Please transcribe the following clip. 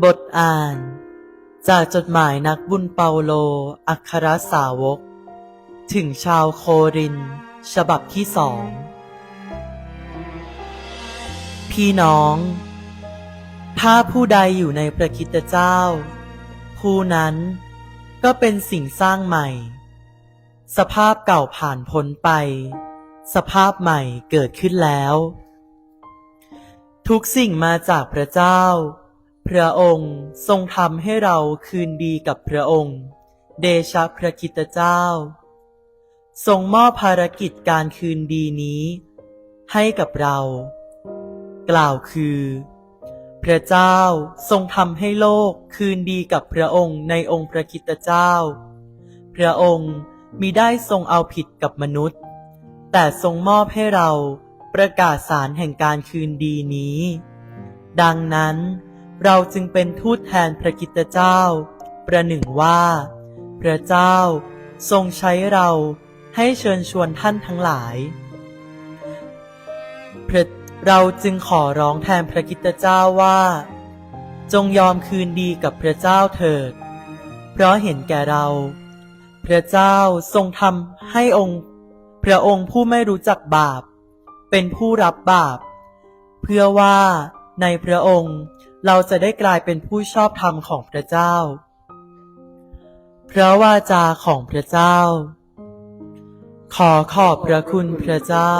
บทอ่าน จากจดหมายนักบุญเปาโล อัครสาวก ถึงชาวโคริน ฉบับที่สอง พี่น้อง ถ้าผู้ใดอยู่ในพระคริสตเจ้า ผู้นั้นก็เป็นสิ่งสร้างใหม่ สภาพเก่าผ่านพ้นไป สภาพใหม่เกิดขึ้นแล้ว ทุกสิ่งมาจากพระเจ้า ระองค์ทรงทำให้เราคืนดีกับพระองค์ เดชะพระคิตเจ้า ทรงมอบภารกิจการคืนดีนี้ ให้กับเรา กล่าวคือ พระเจ้าทรงทำให้โลกคืนดีกับพระองค์ในองค์พระคิตเจ้า พระองค์มิได้ทรงเอาผิดกับมนุษย์ แต่ทรงมอบให้เราประกาศสารแห่งการคืนดีนี้ ดังนั้น เราจึงเป็นทูตแทนพระคริตเจ้า ประหนึ่งว่า พระเจ้าทรงใช้เราให้เชิญชวนท่านทั้งหลายพระเราจึงขอร้องแทนพระคริตเจ้าว่า จงยอมคืนดีกับพระเจ้าเถิด เพราะเห็นแก่เรา พระเจ้าทรงทำให้องค์ พระองค์ผู้ไม่รู้จักบาป เป็นผู้รับบาป เพื่อว่าในพระองค์ เราจะได้กลายเป็นผู้ชอบธรรมของพระเจ้า พระวาจาของพระเจ้า ขอขอบพระคุณพระเจ้า